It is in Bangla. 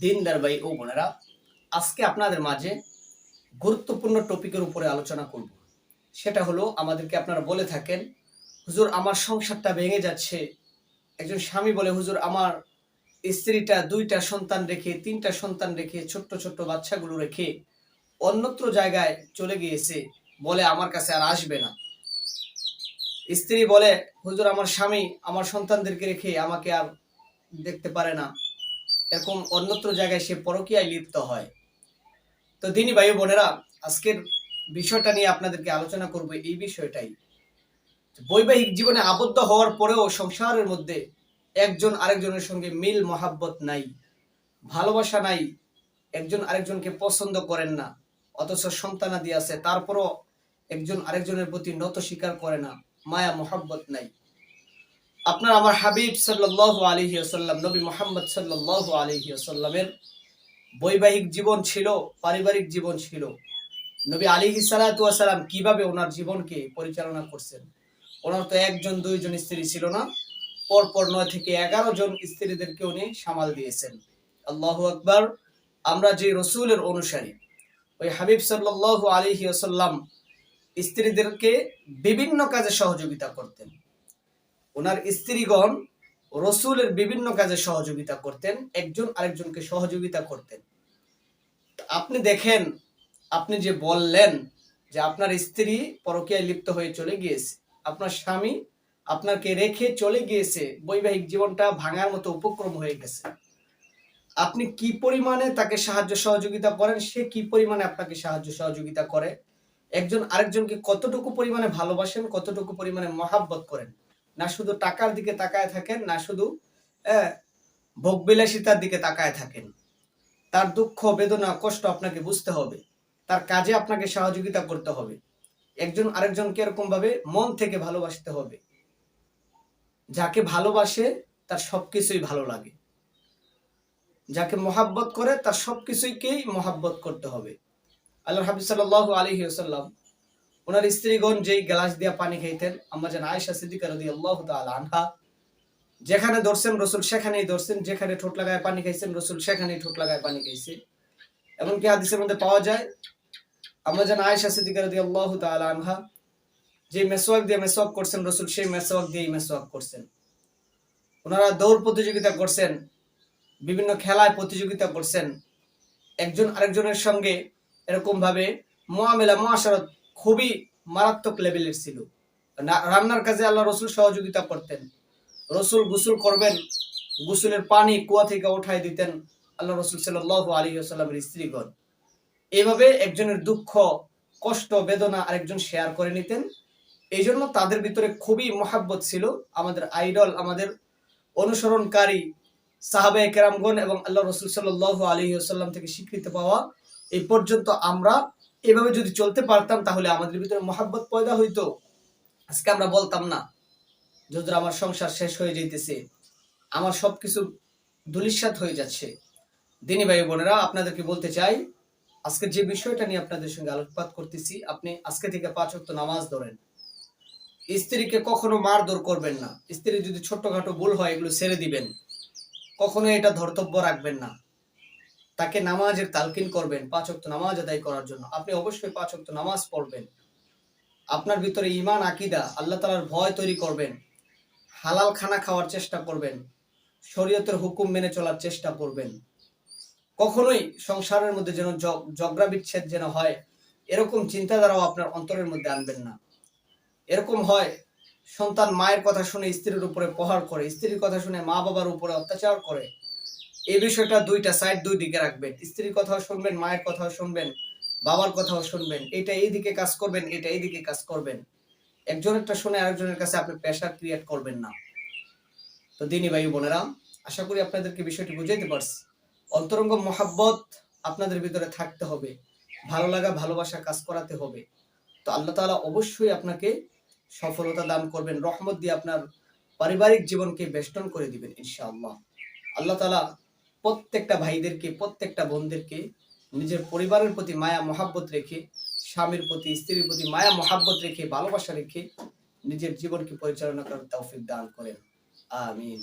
দিনদার ভাই ও বোনেরা, আজকে আপনাদের মাঝে গুরুত্বপূর্ণ টপিকের উপরে আলোচনা করব। সেটা হলো, আমাদেরকে আপনারা বলে থাকেন, হুজুর, আমার সংসারটা ভেঙে যাচ্ছে। একজন স্বামী বলে, হুজুর, আমার স্ত্রীটা দুইটা সন্তান রেখে, তিনটা সন্তান রেখে, ছোট্ট ছোট্ট বাচ্চাগুলো রেখে অন্যত্র জায়গায় চলে গিয়েছে। বলে, আমার কাছে আর আসবে না। স্ত্রী বলে, হুজুর, আমার স্বামী আমার সন্তানদেরকে রেখে আমাকে আর দেখতে পারে না। এরকম অন্যত্র জায়গায় সে পরকীয়ায় লিপ্ত হয়। তো দিনী ভাই বোনেরা, আজকের বিষয়টা নিয়ে আপনাদেরকে আলোচনা করব এই বিষয়টাই। বৈবাহিক জীবনে আবদ্ধ হওয়ার পরেও সংসারের মধ্যে একজন আরেকজনের সঙ্গে মিল, মহাব্বত নাই, ভালোবাসা নাই, একজন আরেকজনকে পছন্দ করেন না, অথচ সন্তানাদি আছে, তারপরও একজন আরেকজনের প্রতি নত স্বীকার করে না, মায়া, মহাব্বত নাই। আপনার আমার হাবিব সাল্লাল্লাহু আলাইহি ওয়াসাল্লাম, নবী মোহাম্মদ সাল্লাল্লাহু আলাইহি ওয়াসাল্লামের বৈবাহিক জীবন ছিল, পারিবারিক জীবন ছিল। নবী আলাইহি সালাতু ওয়াসালাম কীভাবে ওনার জীবনকে পরিচালনা করছেন? ওনার তো একজন, দুইজন স্ত্রী ছিল না। পরপর নয় থেকে এগারো জন স্ত্রীদেরকে উনি সামাল দিয়েছেন। আল্লাহু আকবার, আমরা যে রসুলের অনুসারী, ওই হাবিব সাল্লাল্লাহু আলাইহি ওয়াসাল্লাম স্ত্রীদেরকে বিভিন্ন কাজে সহযোগিতা করতেন। ওনার স্ত্রীগণ রসুলের বিভিন্ন কাজে সহযোগিতা করতেন, একজন আরেকজনকে সহযোগিতা করতেন। আপনি দেখেন, আপনি যে বললেন যে আপনার স্ত্রী পরকীয়ায় লিপ্ত হয়ে চলে গিয়েছে, আপনার স্বামী আপনাকে রেখে চলে গিয়েছে, বৈবাহিক জীবনটা ভাঙার মতো উপক্রম হয়ে গেছে। আপনি কি পরিমাণে তাকে সাহায্য সহযোগিতা করেন? সে কি পরিমাণে আপনাকে সাহায্য সহযোগিতা করে? একজন আরেকজনকে কতটুকু পরিমাণে ভালোবাসেন, কতটুকু পরিমাণে মহাব্বত করেন? না শুধু টাকার দিকে তাকায় থাকেন, না শুধু ভোগবিলাসিতার দিকে তাকায় থাকেন। তার দুঃখ, বেদনা, কষ্ট আপনাকে বুঝতে হবে। তার কাজে আপনাকে সহযোগিতা করতে হবে। একজন আরেকজনকে এরকম ভাবে মন থেকে ভালোবাসতে হবে। যাকে ভালোবাসে, তার সবকিছুই ভালো লাগে। যাকে মহাব্বত করে, তার সবকিছুকেই মহাব্বত করতে হবে। আল্লাহ হাবিব সাল্লাহ আলহি আসাল্লাম ওনার স্ত্রীগণ যেই গ্লাস দিয়া পানি খাইতেন আমরা যেন আয়েশা সিদ্দিকা রদি আল্লাহ আনহা, যেখানে ধরছেন রসুল সেখানেই ধরছেন, যেখানে ঠোঁট লাগায় পানি খাইছেন, রসুল সেখানেই ঠোঁট লাগায় পানি খাইছে এমনকি হাদিসের মধ্যে পাওয়া যায় আমরা যেন আয়েশা সিদ্দিকা রদি আল্লাহ আনহা যে মেসোয়াক দিয়ে মেসোয়াক করছেন, রসুল সেই মেসোয়াক দিয়েই মেসোয়াক করছেন। ওনারা দৌড় প্রতিযোগিতা করছেন, বিভিন্ন খেলায় প্রতিযোগিতা করছেন, একজন আরেকজনের সঙ্গে এরকম ভাবে মোয়ামেলা মহাশরত খুবই মারাত্মক লেভেলের ছিল। রান্নার কাজে আল্লাহ রসুল সহযোগিতা করতেন। রসুল গোসল করবেন, গোসলের পানি কুয়া থেকে উঠাই দিতেন আল্লাহ রসুল সাল্লাহ আলী আসাল্লামের স্ত্রীগণ। এইভাবে একজনের দুঃখ, কষ্ট, বেদনা আরেকজন শেয়ার করে নিতেন। এই তাদের ভিতরে খুবই মহাব্বত ছিল। আমাদের আইডল আমাদের অনুসরণকারী সাহাবে কেরামগণ এবং আল্লাহ রসুল সাল্লাহ আলী আসাল্লাম থেকে স্বীকৃতি পাওয়া। এই পর্যন্ত আমরা এভাবে যদি চলতে পারতাম, তাহলে আমাদের ভিতরে মহাব্বত পয়দা হইতো। আজকে আমরা বলতাম না যদি আমার সংসার শেষ হয়ে যাইতেছে, আমার সবকিছু দুলিশ্বাত হয়ে যাচ্ছে। দিনী ভাই বোনেরা, আপনাদেরকে বলতে চাই, আজকে যে বিষয়টা নিয়ে আপনাদের সঙ্গে আলোকপাত করতেছি, আপনি আজকে থেকে পাঁচ ওয়াক্ত নামাজ ধরেন। স্ত্রীকে কখনো মারধর করবেন না। স্ত্রী যদি ছোট্টখাটো ভুল হয়, এগুলো ছেড়ে দিবেন। কখনো এটা ধর্তব্য রাখবেন না। তাকে নামাজের তালকিন করবেন পাঁচ ওয়াক্ত নামাজ আদায় করার জন্য। আপনি অবশ্যই পাঁচ ওয়াক্ত নামাজ পড়বেন। আপনার ভিতরে ইমান আকিদা, আল্লাহ তালার ভয় তৈরি করবেন। হালাল খানা খাওয়ার চেষ্টা করবেন। শরীয়তের হুকুম মেনে চলার চেষ্টা করবেন। কখনোই সংসারের মধ্যে যেন ঝগড়া বিচ্ছেদ যেন হয়, এরকম চিন্তাধারাও আপনার অন্তরের মধ্যে আনবেন না। এরকম হয়, সন্তান মায়ের কথা শুনে স্ত্রীর উপরে প্রহার করে, স্ত্রীর কথা শুনে মা বাবার উপরে অত্যাচার করে। এই বিষয়টা দুইটা সাইড দুই দিকে রাখবেন। স্ত্রীর কথাও শুনবেন, মায়ের কথাও শুনবেন, বাবার কথাও শুনবেন। এটা এই দিকে কাজ করবেন, এটা এই দিকে কাজ করবেন। একজনেরটা শুনে আরেকজনের কাছে আপনি প্রেশার ক্রিয়েট করবেন না। তো দিনী ভাই বোনেরা, আশা করি আপনাদেরকে বিষয়টি বুঝাইতে পারছি। অন্তরঙ্গ মহাব্বত আপনাদের ভিতরে থাকতে হবে। ভালো লাগা, ভালোবাসা কাজ করাতে হবে। তো আল্লাহ তাআলা অবশ্যই আপনাকে সফলতা দান করবেন, রহমত দিয়ে আপনার পারিবারিক জীবনকে বেষ্টন করে দিবেন, ইনশাআল্লাহ। আল্লাহ তাআলা প্রত্যেকটা ভাইদেরকে, প্রত্যেকটা বোনদেরকে, নিজের পরিবারের প্রতি মায়া, মহাব্বত রেখে, স্বামীর প্রতি, স্ত্রীর প্রতি মায়া, মহাব্বত রেখে, ভালোবাসা রেখে নিজের জীবনকে পরিচালনা করার তৌফিক দান করেন। আমিন।